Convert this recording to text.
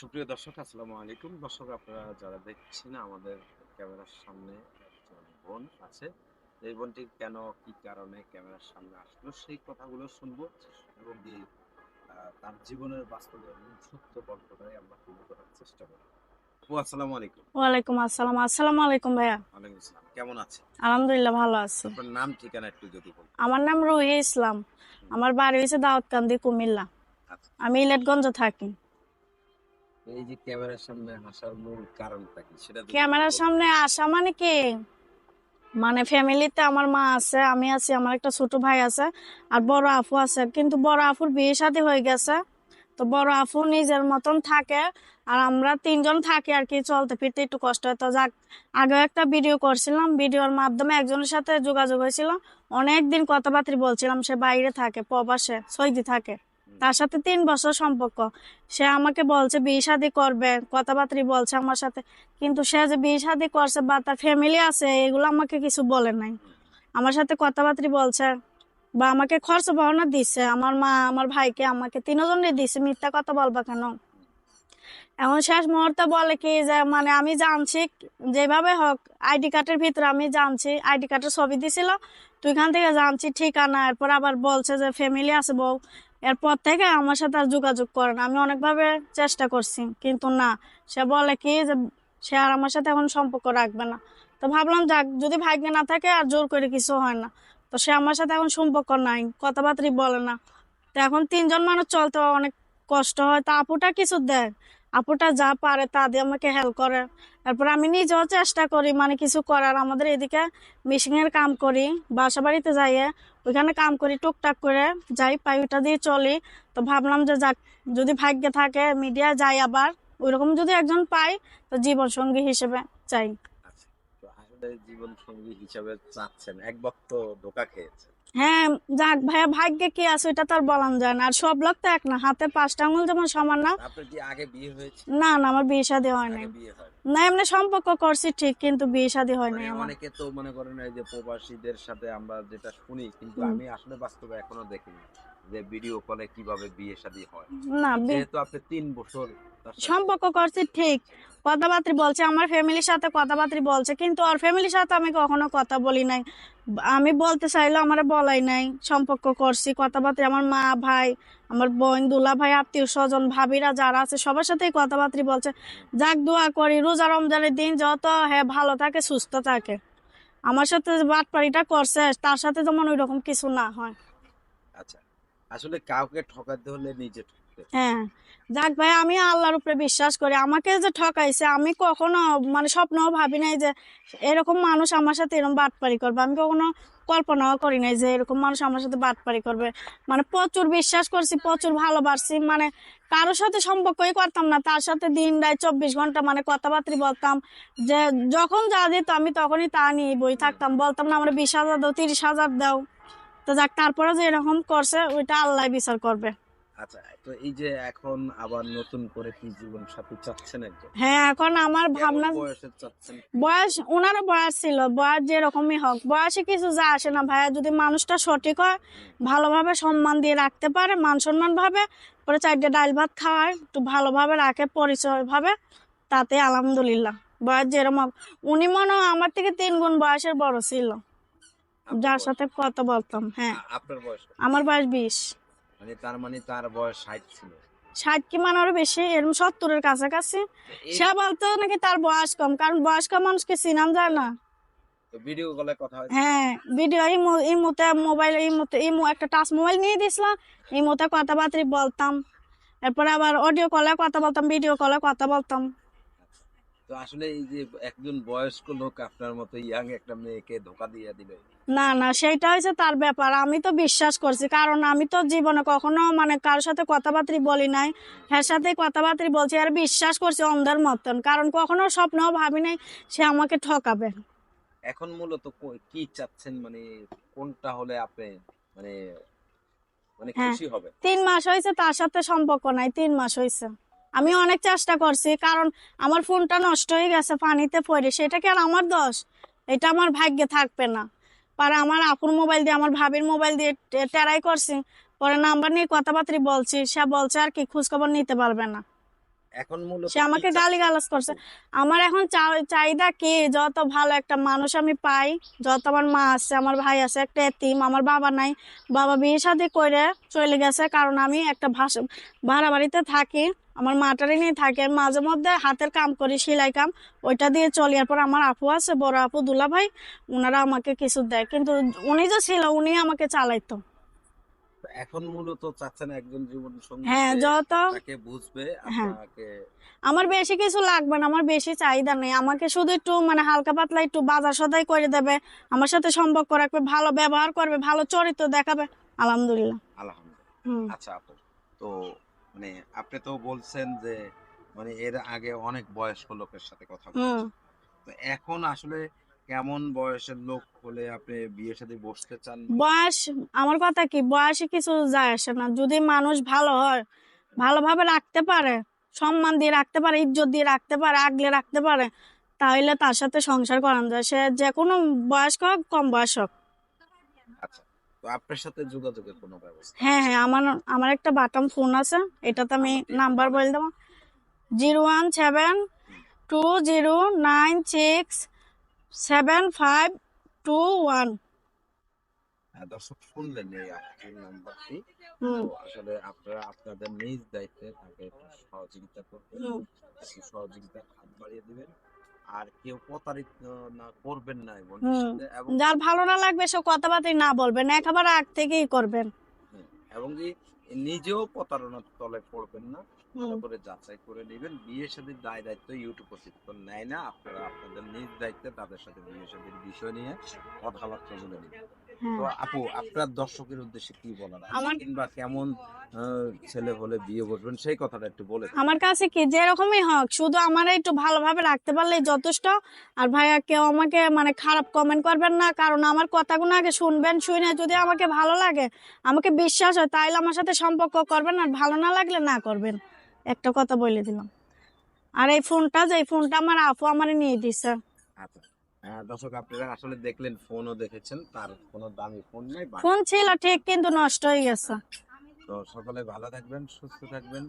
সুপ্রিয় দর্শক আসসালামু আলাইকুম। দর্শক আপনারা যারা দেখছেন আমাদের ক্যামেরার সামনে একজন বোন আছে। এই বোনটি কেন কি কারণে ক্যামেরার সামনে আসলো সেই কথাগুলো শুনব এবং তার জীবনের বাস্তবের সত্য গল্পটাই আমরা তুলে ধরার চেষ্টা করব। আসসালামু আলাইকুম। ওয়ালাইকুম আসসালাম। আসসালামু আলাইকুম ভাইয়া। ওয়ালাইকুম আসসালাম। কেমন আছে? আলহামদুলিল্লাহ ভালো আছি। আপনার নাম ঠিকানা একটু যদি আমার নাম রুহি ইসলাম। আমার বাড়ি হয়েছে দাউদকান্দি কুমিল্লা। আচ্ছা। আমি ইলেটগঞ্জ থাকি। এই যে ক্যামেরার সামনে আসার মূল কারণটা কি? সেটা ক্যামেরার সামনে আসা মানে কি? মানে ফ্যামিলিতে আমার মা আছে আমি আছি আমার একটা ছোট ভাই আছে আর বড় আপু আছে। কিন্তু বড় আপুর বিয়ে শাদী হয়ে গেছে। তো বড় আপু নিজের মতন থাকে আর আমরা তিনজন থাকি আর কি চলতে ফিরতে একটু কষ্ট হয়। তো যাক আগেও একটা ভিডিও করছিলাম। ভিডিওর মাধ্যমে একজনের সাথে যোগাযোগ হয়েছিল। অনেক দিন কথাবার্তা বলছিলাম সে বাইরে থাকে প্রবাসে সৌদি থাকে। তার সাথে তিন বছর সম্পর্ক। সে আমাকে বলছে বিয়ে শাদি করবে। কথাবার্তা বলছে আমার সাথে। কিন্তু সে যে বিয়ে শাদি করছে বা তার ফ্যামিলি আছে এগুলো আমাকে কিছু বলে নাই। আমার সাথে কথাবার্তা বলছে বা আমাকে খরচ পাওনা দিচ্ছে আমার মা আমার ভাইকে আমাকে তিনজনে দিচ্ছে মিথ্যা কথা বলবা কেন? এখন শেষ মুহূর্তে বলে কি যে মানে আমি জানছি যেভাবে হোক আইডি কার্ডের ভিতরে আমি জানছি আইডি কার্ডের ছবি দিছিল তো এখান থেকে জানছি ঠিকানা, এরপর আবার বলছে যে ফ্যামিলি আছে বউ। এরপর থেকে আমার সাথে আর যোগাযোগ করে না। আমি অনেকভাবে চেষ্টা করছি, কিন্তু না। সে বলে কি যে সে আর আমার সাথে এখন সম্পর্ক রাখবে না। তো ভাবলাম যাক, যদি ভাগ্যে না থাকে আর জোর করে কিছু হয় না। তো সে আমার সাথে এখন সম্পর্ক নাই কথাবার্তাই বলে না। তো এখন তিনজন মানুষ চলতে অনেক কষ্ট হয়। তো আপুটা কিছু দেয়? আপুটা যা পারে তা দিয়ে আমাকে হেল্প করে। তারপর আমি নিজেও চেষ্টা করি মানে কিছু করার। আমাদের এদিকে মেশিনের কাম করি, বাসা বাড়িতে যাইয়ে ওইখানে কাম করি, টুকটাক করে যাই পাই ওইটা দিয়ে চলি। তো ভাবলাম যে যাক, যদি ভাগ্যে থাকে মিডিয়া যাই আবার, ওইরকম যদি একজন পাই, তো জীবনসঙ্গী হিসেবে চাই জীবন সঙ্গী হিসাবে চাচ্ছেন এক বক্ত ধোকা খেয়েছে। হ্যাঁ যাক ভাইয়া ভাগ্যে কি আছে ওইটা তো আর বলান যায় না। আর সব লোক তো এক না হাতে পাঁচটা আঙুল যেমন সমান না। আপনার কি আগে বিয়ে হয়েছে? না না আমার বিয়ে শাদী হয় নাই। না এমনি সম্পর্ক করছি ঠিক কিন্তু বিয়ে শাদী হয় নাই মানে অনেকে তো মনে করেন এই যে প্রবাসীদের সাথে আমরা যেটা শুনি কিন্তু আমি আসলে বাস্তবে এখনও দেখিনি যে ভিডিও কলে কীভাবে বিয়ে শাদী হয়। না যেহেতু আপনি তিন বছর তার সম্পর্ক করছি ঠিক। কথাবার্তা বলছে আমার ফ্যামিলির সাথে কথাবার্তা বলছে কিন্তু ওর ফ্যামিলির সাথে আমি কখনো কথা বলি নাই। আমি বলতে চাইলে আমার বলাই নাই সম্পর্ক করছি কথাবার্তা আমার মা ভাই আমার বোন দুলা ভাই আত্মীয় স্বজন ভাবিরা যারা আছে সবার সাথেই কথাবার্তা বলছে যাক দোয়া করি রোজা রমজানের দিন যত হ্যাঁ ভালো থাকে সুস্থ থাকে। আমার সাথে বাটপাড়িটা করছে তার সাথে যেমন ওই রকম কিছু না হয়। আচ্ছা আসলে কাউকে ঠকাতে হলে নিজে হয়। যাক ভাই, আমি আল্লাহর উপরে বিশ্বাস করি। আমাকে যে ঠকাইছে, আমি কখনো মানে স্বপ্নও ভাবি নাই যে এরকম মানুষ আমার সাথে এরকম বাটপারি করবে। আমি কখনো কল্পনাও করি নাই যে এরকম মানুষ আমার সাথে বাটপারি করবে। মানে প্রচুর বিশ্বাস করছি, প্রচুর ভালোবাসছি। মানে কারোর সাথে সম্পর্কই করতাম না। তার সাথে দিন রায় চব্বিশ ঘণ্টা মানে কথাবার্তা বলতাম। যে যখন যা দিত আমি তখনই তা নিয়ে বই থাকতাম। বলতাম, না, আমরা বিশ হাজার দাও, তিরিশ হাজার দাও। তো যাক, তারপরে যে এরকম করছে, ওইটা আল্লাহ বিচার করবে। আচ্ছা তো এই যে এখন আবার নতুন করে কি জীবন সাথী চাচ্ছেন একজন? হ্যাঁ এখন আমার ভাবনা বয়সে ওনারও বয়স ছিল বয়স যেরকমই হোক বয়সে কিছু যা আসে না ভাইয়া যদি মানুষটা সঠিক হয় ভালোভাবে সম্মান দিয়ে রাখতে পারে মান সম্মান ভাবে পরে চারটে ডাল ভাত খাওয়ায় একটু ভালোভাবে রাখে পরিচয় ভাবে তাতে আলহামদুলিল্লাহ বয়স যেরকম হোক। উনি মনে আমার থেকে তিন গুণ বয়সের বড় ছিল। যার সাথে কথা বলতাম হ্যাঁ? আমার বয়স বিশ। মানে তার মানে তার বয়স ষাট ছিল। ষাট কি মানে আরও বেশি? এরকম সত্তরের কাছাকাছি। সে বলতো নাকি তার বয়স কম কারণ বয়স কম মানুষকে চিনাম যায় না। ভিডিও কলে কথা হয় হ্যাঁ ভিডিও এই এই মুহূর্তে মোবাইল এই মুহূর্তে এই মু- একটা টাচ মোবাইল নিয়ে দিয়েছিলাম এই মুহূর্তে কথাবার্তা বলতাম। এরপরে আবার অডিও কলে কথা বলতাম ভিডিও কলে কথা বলতাম। তো আসলে এই যে একজন বয়স্ক লোক আপনার মতো ইয়াং একটা মেয়েকে ধোকা দিয়ে দিবে? না না সেইটা হয়েছে তার ব্যাপার। আমি তো বিশ্বাস করছি কারণ আমি তো জীবনে কখনো মানে কারোর সাথে কথাবার্তা বলি নাই। সাথে কথাবার্তা বলছি আর বিশ্বাস করছি অন্ধের মতন কারণ কখনো স্বপ্নও ভাবি নাই সে আমাকে ঠকাবে। এখন মূলত কি চাচ্ছেন? মানে কোনটা হলে আপনি মানে মানে হ্যাঁ। খুশি হবে তিন মাস হয়েছে তার সাথে সম্পর্ক নাই তিন মাস হয়েছে আমি অনেক চেষ্টা করছি, কারণ আমার ফোনটা নষ্ট হয়ে গেছে, পানিতে পড়ে, সেটা কি আর আমার দোষ? এটা আমার ভাগ্যে থাকবে না। পরে আমার আপুর মোবাইল দিয়ে, আমার ভাবির মোবাইল দিয়ে টেরাই করছি, পরে নাম্বার নিয়ে কথাবার্তা বলছি, সে বলছে আর কি, খোঁজখবর নিতে পারবে না। এখন মূলত সে আমাকে কি চা- গালি গালাজ করছে। আমার এখন চাহিদা কি? যত ভালো একটা মানুষ আমি পাই যত আমার মা আছে আমার ভাই আছে একটা এতিম আমার বাবা নাই। বাবা বিয়ে শাদী করে চলে গেছে কারণ আমি একটা ভাষা ভাড়া বাড়িতে থাকি। আমার মাটারি নিয়ে থাকে আমি মাঝে মধ্যে হাতের কাম করি সেলাই কাম ওইটা দিয়ে চলি। এরপর আমার আপু আছে বড় আপু দুলা ভাই ওনারা আমাকে কিছু দেয়। কিন্তু উনি যে ছিল উনি আমাকে চালাইতো। এখন মূলত চাচ্ছেন একজন জীবন সঙ্গী হ্যাঁ যত তাকে বুঝবে হ্যাঁ। আপনাকে আমার বেশি কিছু লাগবে না আমার বেশি চাহিদা নেই। আমাকে শুধু একটু মানে হালকা পাতলা একটু বাজার সদাই করে দেবে আমার সাথে সম্পর্ক রাখবে ভালো ব্যবহার করবে ভালো চরিত্র দেখাবে। আলহামদুলিল্লাহ। আলহামদুলিল্লাহ। আচ্ছা আপু তো মানে আপনি তো বলছেন যে মানে এর আগে অনেক বয়স্ক লোকের সাথে কথা বলছেন। তো এখন আসলে কেমন বয়সের লোক হলে আপনি বিয়ের সাথে বসতে চান? বয়স আমার কথা কি? বয়সে কিছু যায় আসে না। যদি মানুষ ভালো হয় ভালোভাবে রাখতে পারে সম্মান দিয়ে রাখতে পারে ইজ্জত দিয়ে রাখতে পারে আগলে রাখতে পারে তাহলে তার সাথে সংসার করানো যায়। সে যে কোনো বয়স্ক হোক কম বয়স হোক। আচ্ছা তো আপনার সাথে যোগাযোগের কোনো ব্যবস্থা হ্যাঁ হ্যাঁ আমার আমার একটা বাটাম ফোন আছে। এটাতে আমি নাম্বার বলে দেবো। Zero one seven two zero nine six seven five two one দর্শক শুনলেন এই আপুর নাম্বারটি। আসলে আপনারা আপনাদের নিজ দায়িত্বে তাকে একটু সহযোগিতা করবেন হাত বাড়িয়ে দিবেন। আর কেউ প্রতারিত না করবেন না এবং যার ভালো না লাগবে সে কথাবার্তা না বলবেন একেবারে আগ থেকেই করবেন। এবং কি নিজেও প্রতারণার তলে পড়বেন না। তারপরে যাচাই করে নেবেন। বিয়ের সাথে দায় দায়িত্ব ইউটিউব কর্তৃপক্ষ নেয় না। আপনারা আপনাদের নিজ দায়িত্বে তাদের সাথে বিয়ের সাথে বিষয় নিয়ে কথাবার্তা বলে নেবেন। তো আপু আপনার দর্শকের উদ্দেশ্যে কি বলার আমার- কিংবা কেমন ছেলে হলে বিয়ে বসবেন? সেই কথাটা একটু বলে আমার কাছে কি যেরকমই হোক শুধু আমার একটু ভালোভাবে রাখতে পারলেই যথেষ্ট। আর ভাইয়া কেউ আমাকে মানে খারাপ কমেন্ট করবেন না কারণ আমার কথাগুলো আগে শুনবেন শুনে যদি আমাকে ভালো লাগে আমাকে বিশ্বাস হয় তাইলে আমার সাথে সম্পর্ক করবেন আর ভালো না লাগলে না করবেন। একটা কথা বলে দিলাম। আর এই ফোনটা যে এই ফোনটা আমার আপু আমার নিয়ে দিছে। আচ্ছা। দর্শক আপনারা আসলে দেখলেন ফোনও দেখেছেন তার কোনো দামি ফোন নাই ফোন ছিল ঠিক কিন্তু নষ্ট হয়ে গেছে। তো সকলে ভালো থাকবেন সুস্থ থাকবেন।